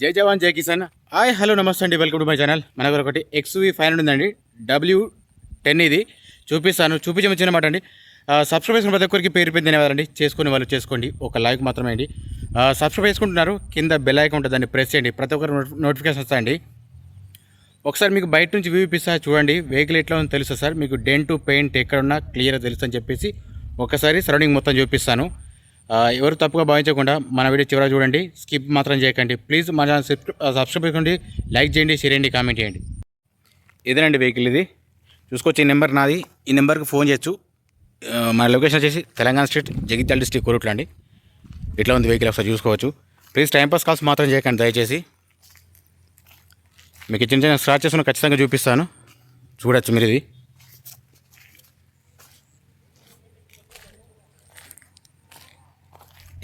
జై జవాన్ జై Kisan. Hi hello నమస్తే అండి. Welcome to my channel. మన దగ్గర ఒకటి ఎక్స్వీ ఫైవ్ హండ్రెడ్ ఉందండి. డబ్ల్యూ టెన్ ఇది. చూపిస్తాను. చూపించమని చిన్న మాట అండి. సబ్స్క్రైబ్ చేసుకున్న ప్రతి ఒక్కరికి పేరు పేరు ధన్యవాదాలండి. చేసుకునే వాళ్ళు చేసుకోండి. ఒక లైక్ మాత్రమే అండి. సబ్స్క్రైబ్ చేసుకుంటున్నారు. కింద బెల్ ఐకాన్ ఉంటుంది. దాన్ని ప్రెస్ చేయండి. ప్రతి ఒక్కరు నోటిఫికేషన్ వస్తాయండి. ఒకసారి మీకు బయట నుంచి వ్యూ ఇప్పిస్తా. చూడండి. వెహికల్ ఎట్లా ఉందో తెలుసు సార్? మీకు డెంట్ పెయింట్ ఎక్కడున్నా క్లియర్గా తెలుసు అని చెప్పేసి ఒకసారి సరౌండింగ్ మొత్తం చూపిస్తాను. ఎవరు తప్పుగా భావించకుండా మన వీడియో చివర చూడండి. స్కిప్ మాత్రం చేయకండి. ప్లీజ్ మన సబ్స్క్రైబ్ చేసుకోండి. లైక్ చేయండి షేర్ చేయండి కామెంట్ చేయండి. ఇదేనండి వెహికల్ ఇది. చూసుకోవచ్చు ఈ నెంబర్ నాది. ఈ నెంబర్కి ఫోన్ చేయొచ్చు. మన లొకేషన్ వచ్చేసి తెలంగాణ స్టేట్ జగిత్యాల డిస్టిక్ కోరుట్ల అండి. ఇట్లా ఉంది వెహికల్ ఒకసారి చూసుకోవచ్చు. ప్లీజ్ టైంపాస్ కాల్స్ మాత్రం చేయకండి దయచేసి. మీకు చిన్న చిన్న స్క్రాచెస్ ఖచ్చితంగా చూపిస్తాను. చూడొచ్చు మీరు ఇది.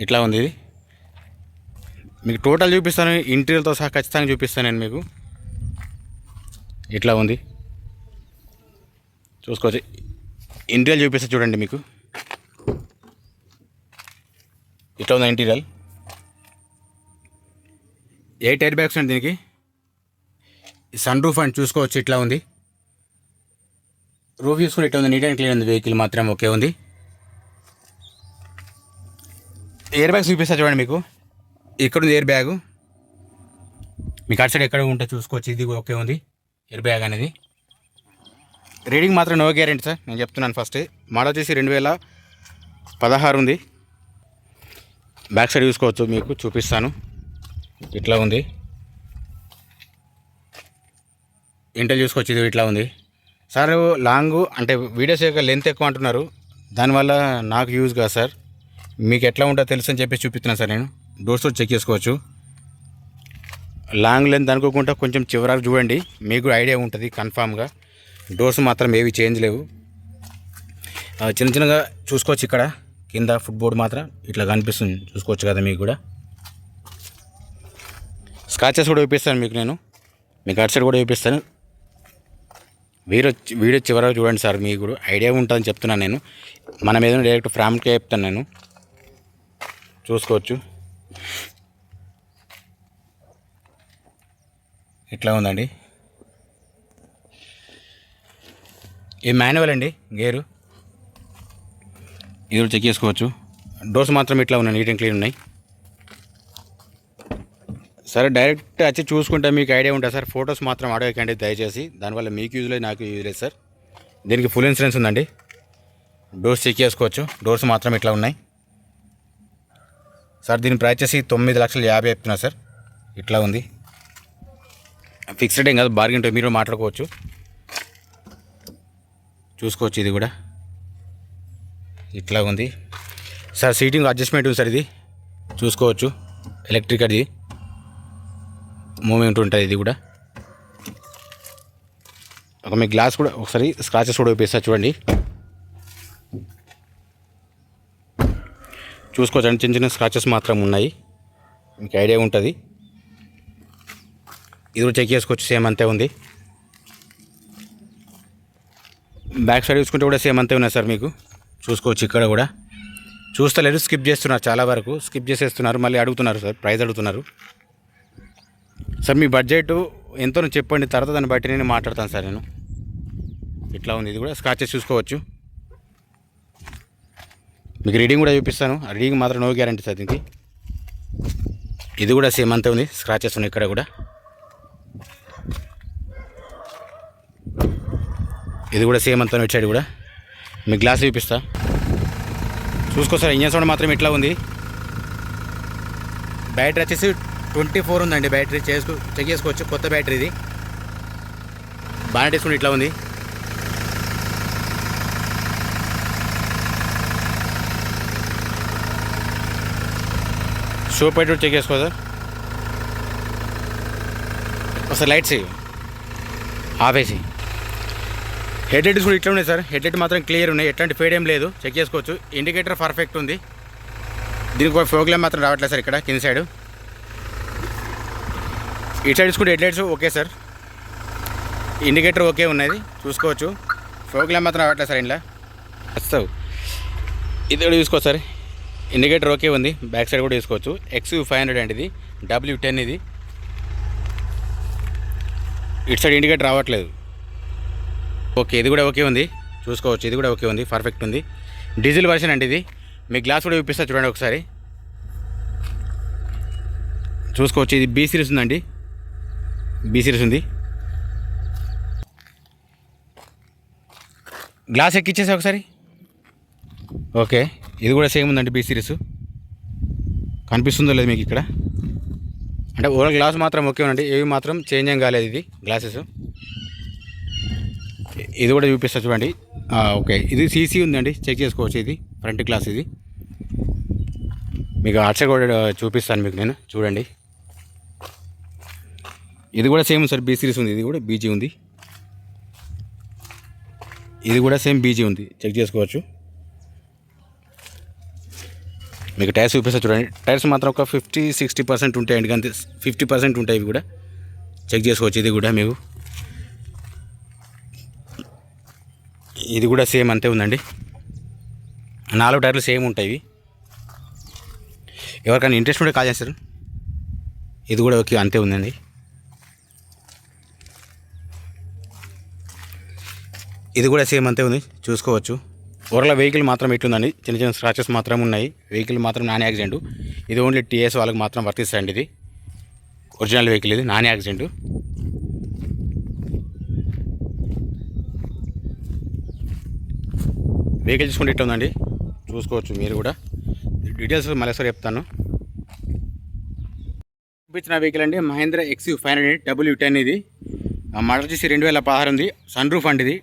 ఇట్లా ఉంది ఇది? మీకు టోటల్ చూపిస్తాను ఇంటీరియర్తో సహా ఖచ్చితంగా చూపిస్తాను నేను మీకు. ఇట్లా ఉంది? చూసుకోవచ్చు. ఇంటీరియల్ చూపిస్తా చూడండి మీకు. ఇట్లా ఉంది ఇంటీరియల్? ఏ టైర్ బ్యాగ్స్ అండి దీనికి? సన్ రూఫ్ అండ్ చూసుకోవచ్చు ఇట్లా ఉంది? రూఫ్ చూసుకుని ఇట్లా ఉంది? నీట్ అండ్ క్లీన్ ఉంది వెహికల్ మాత్రం ఓకే ఉంది. ఎయిర్ బ్యాగ్స్ చూపిస్తా చూడండి మీకు. ఇక్కడ ఉంది ఎయిర్ బ్యాగ్ మీకు అటు సైడ్ ఎక్కడ ఉంటే చూసుకోవచ్చు. ఇది ఓకే ఉంది. ఎయిర్ బ్యాగ్ అనేది. రీడింగ్ మాత్రం నో గ్యారెంటీ సార్. నేను చెప్తున్నాను ఫస్ట్ మోడల్ వచ్చేసి రెండు వేల పదహారు ఉంది. బ్యాక్ సైడ్ చూసుకోవచ్చు మీకు చూపిస్తాను. ఇట్లా ఉంది. ఇంటర్ చూసుకోవచ్చు ఇది ఇట్లా ఉంది. సార్ లాంగ్ అంటే వీడియోస్ యొక్క లెంత్ ఎక్కువ అంటున్నారు. దానివల్ల నాకు యూజ్ కాదు సార్ మీకు ఎట్లా ఉంటుందో తెలుసు అని చెప్పి చూపిస్తున్నాను సార్ నేను. డోర్స్ చెక్ చేసుకోవచ్చు. లాంగ్ లెంత్ అనుకోకుండా కొంచెం చివరకు చూడండి. మీకు కూడా ఐడియా ఉంటుంది కన్ఫామ్గా డోర్స్ మాత్రం ఏవి చేంజ్ లేవు. చిన్న చిన్నగా చూసుకోవచ్చు ఇక్కడ. కింద ఫుట్బోర్డ్ మాత్రం ఇట్లా కనిపిస్తుంది. చూసుకోవచ్చు కదా మీకు కూడా. స్కాచెస్ కూడా చూపిస్తాను మీకు నేను. మీకు అటు సైడ్ కూడా చూపిస్తాను. వీడియో వీడియో చివరకు చూడండి సార్ మీకు కూడా ఐడియా ఉంటుందని చెప్తున్నాను నేను. మనం ఏదైనా డైరెక్ట్ ఫ్రామ్కే చెప్తాను నేను. చూసుకోవచ్చు. ఇట్లా ఉందండి? ఇది మాన్యువల్ అండి గేరు? ఇది చెక్ చేసుకోవచ్చు. డోర్స్ మాత్రం ఇట్లా ఉన్నాయి నీట్ అండ్ క్లీన్ ఉన్నాయి. సరే డైరెక్ట్ వచ్చి చూసుకుంటే మీకు ఐడియా ఉంటుంది సార్ ఫొటోస్ మాత్రం అడగకండి దయచేసి. దానివల్ల మీకు యూజ్ లేదు నాకు యూజ్ లేదు సార్. దీనికి ఫుల్ ఇన్సూరెన్స్ ఉందండి. డోర్స్ చెక్ చేసుకోవచ్చు డోర్స్ మాత్రం ఇట్లా ఉన్నాయి. సార్ దీని ప్రైస్ వచ్చేసి తొమ్మిది లక్షల యాభై చెప్తున్నా సార్. ఇట్లా ఉంది. ఫిక్స్డ్ ఏం కాదు బార్గెన్ మీరు మాట్లాడుకోవచ్చు. చూసుకోవచ్చు ఇది కూడా. ఇట్లా ఉంది. సార్ సీటింగ్ అడ్జస్ట్మెంట్ ఉంది సార్ ఇది. చూసుకోవచ్చు. ఎలక్ట్రిక్ అది. మూమెంట్ ఉంటుంది ఇది కూడా. ఒక మీ గ్లాస్ కూడా ఒకసారి స్క్రాచెస్ కూడా వేపిస్తా చూడండి. చూసుకోవచ్చు. చిన్న చిన్న స్క్రాచెస్ మాత్రం ఉన్నాయి. మీకు ఐడియా ఉంటుంది. ఇది కూడా చెక్ చేసుకోవచ్చు. సేమ్ అంతే ఉంది. బ్యాక్ సైడ్ చూసుకుంటే కూడా సేమ్ అంతే ఉన్నాయి సార్ మీకు. చూసుకోవచ్చు ఇక్కడ కూడా. చూస్తలేరు స్కిప్ చేస్తున్నారు చాలా వరకు. స్కిప్ చేసేస్తున్నారు. మళ్ళీ అడుగుతున్నారు సార్. ప్రైస్ అడుగుతున్నారు. సార్ మీ బడ్జెట్ ఎంతో చెప్పండి. తర్వాత దాన్ని బట్టి నేను మాట్లాడతాను సార్ నేను. ఇట్లా ఉంది. ఇది కూడా స్క్రాచెస్ చూసుకోవచ్చు. మీకు రీడింగ్ కూడా చూపిస్తాను. రీడింగ్ మాత్రం నో గ్యారంటీ సార్ దీనికి. ఇది కూడా సేమ్ అంతే ఉంది. స్క్రాచెస్ ఉన్నాయి ఇక్కడ కూడా. ఇది కూడా సేమ్ అంతా ఇటు సైడ్ కూడా. మీ గ్లాస్ చూపిస్తా. చూసుకో సార్ ఇంజన్ సౌండ్ మాత్రం ఇట్లా ఉంది. బ్యాటరీ వచ్చేసి ట్వంటీ ఫోర్ ఉందండి. బ్యాటరీ చేసుకో చెక్ చేసుకోవచ్చు. కొత్త బ్యాటరీ ఇది. బాగా తీసుకుంటే ఇట్లా ఉంది. షో పెట్టి చెక్ చేసుకో సార్. ఒకసారి లైట్స్ ఆపేసి. హెడ్ లైట్స్ కూడా ఇట్లా ఉన్నాయి సార్. హెడ్ లైట్ మాత్రం క్లియర్ ఉన్నాయి. ఎట్లాంటి ఫేడ్ ఏం లేదు. చెక్ చేసుకోవచ్చు. ఇండికేటర్ పర్ఫెక్ట్ ఉంది. దీనికి ఒక ప్రోగ్రామ్ మాత్రం రావట్లేదు సార్ ఇక్కడ కింద సైడ్ ఇటు సైడ్స్ కూడా head lights okay sir. Indicator okay ఉన్నది. చూసుకోవచ్చు. ప్రోగ్రామ్ మాత్రం రావట్లేదు సార్ ఇంట్లో వస్తావు ఇది కూడా చూసుకో సార్. ఇండికేటర్ ఓకే ఉంది. బ్యాక్ సైడ్ కూడా తీసుకోవచ్చు ఎక్స్ ఫైవ్ హండ్రెడ్ అండి ఇది డబ్ల్యూ టెన్ ఇది. ఇటు సైడ్ ఇండికేటర్ రావట్లేదు. ఓకే ఇది కూడా ఓకే ఉంది. చూసుకోవచ్చు ఇది కూడా ఓకే ఉంది. పర్ఫెక్ట్ ఉంది. డీజిల్ వర్షన్ అండి ఇది. మీ గ్లాస్ కూడా చూపిస్తా చూడండి ఒకసారి. చూసుకోవచ్చు ఇది బీ సిరీస్ ఉందండి. బీ సిరీస్ ఉంది. గ్లాస్ ఎక్కిచ్చేసా ఒకసారి. ఓకే. ఇది కూడా సేమ్ ఉందండి బీ సిరీస్ కనిపిస్తుందో లేదు మీకు ఇక్కడ. అంటే ఓవరాల్ గ్లాస్ మాత్రం ఓకే ఉందండి. ఏవి మాత్రం చేంజ్ ఏం కాలేదు ఇది గ్లాసెస్. ఇది కూడా చూపిస్తా చూడండి. ఓకే. ఇది సీసీ ఉందండి. చెక్ చేసుకోవచ్చు ఇది. ఫ్రంట్ గ్లాస్ ఇది. మీకు అట్స కూడా చూపిస్తాను మీకు నేను. చూడండి. ఇది కూడా సేమ్ సార్ బీ సిరీస్ ఉంది. ఇది కూడా బీజీ ఉంది. ఇది కూడా సేమ్ బీజీ ఉంది. చెక్ చేసుకోవచ్చు. మీకు టైర్స్ చూపిస్తా చూడండి. టైర్స్ మాత్రం ఒక ఫిఫ్టీ సిక్స్టీ పర్సెంట్ ఉంటాయండి కానీ ఫిఫ్టీ పర్సెంట్ ఉంటాయి ఇవి కూడా. చెక్ చేసుకోవచ్చు ఇది కూడా మీకు. ఇది కూడా సేమ్ అంతే ఉందండి. నాలుగు టైర్లు సేమ్ ఉంటాయి ఇవి. ఎవరికైనా ఇంట్రెస్ట్ ఉంటే కాల్ చేస్తారు. ఇది కూడా ఓకే అంతే ఉందండి. ఇది కూడా సేమ్ అంతే ఉంది. చూసుకోవచ్చు. ఓవర్లో వెహికల్ మాత్రం ఎట్లుందండి చిన్న చిన్న స్క్రాచెస్ మాత్రం ఉన్నాయి. వెహికల్ మాత్రం నాన్ యాక్సిడెంట్ ఇది ఓన్లీ టీఎస్ వాళ్ళకి మాత్రం వర్తిస్తాయండి ఇది. ఒరిజినల్ వెహికల్ ఇది నాన్ యాక్సిడెంట్ వెహికల్ చూసుకుంటే ఇట్లుందండి. చూసుకోవచ్చు మీరు కూడా. డీటెయిల్స్ మళ్ళీసారి చెప్తాను. చూపించిన వెహికల్ అండి. Mahindra XUV five hundred W ten ఇది. ఆ చేసి వచ్చేసి రెండు వేల పదహారు ఉంది. సన్ రూఫ్ అండి ఇది.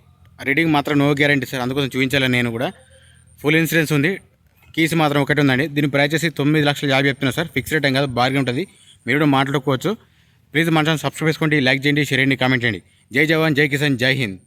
రీడింగ్ మాత్రం నో గ్యారంటీ సార్ అందుకోసం చూపించాలని నేను కూడా. ఫుల్ ఇన్సూరెన్స్ ఉంది. కీస్ మాత్రం ఒకటి ఉందండి. దీని ప్రైస్ వచ్చి తొమ్మిది లక్షల యాభై చెప్తున్నా సార్. ఫిక్స్ రేట్ ఏం కాదు బార్గెన్ ఉంటుంది. మీరు కూడా మాట్లాడుకోవచ్చు. ప్లీజ్ మన ఛానల్ సబ్స్క్రైబ్ చేసుకోండి లైక్ చేయండి షేర్ చేయండి కామెంట్ చేయండి. జై జవాన్ జై కిసాన్ జై హింద్.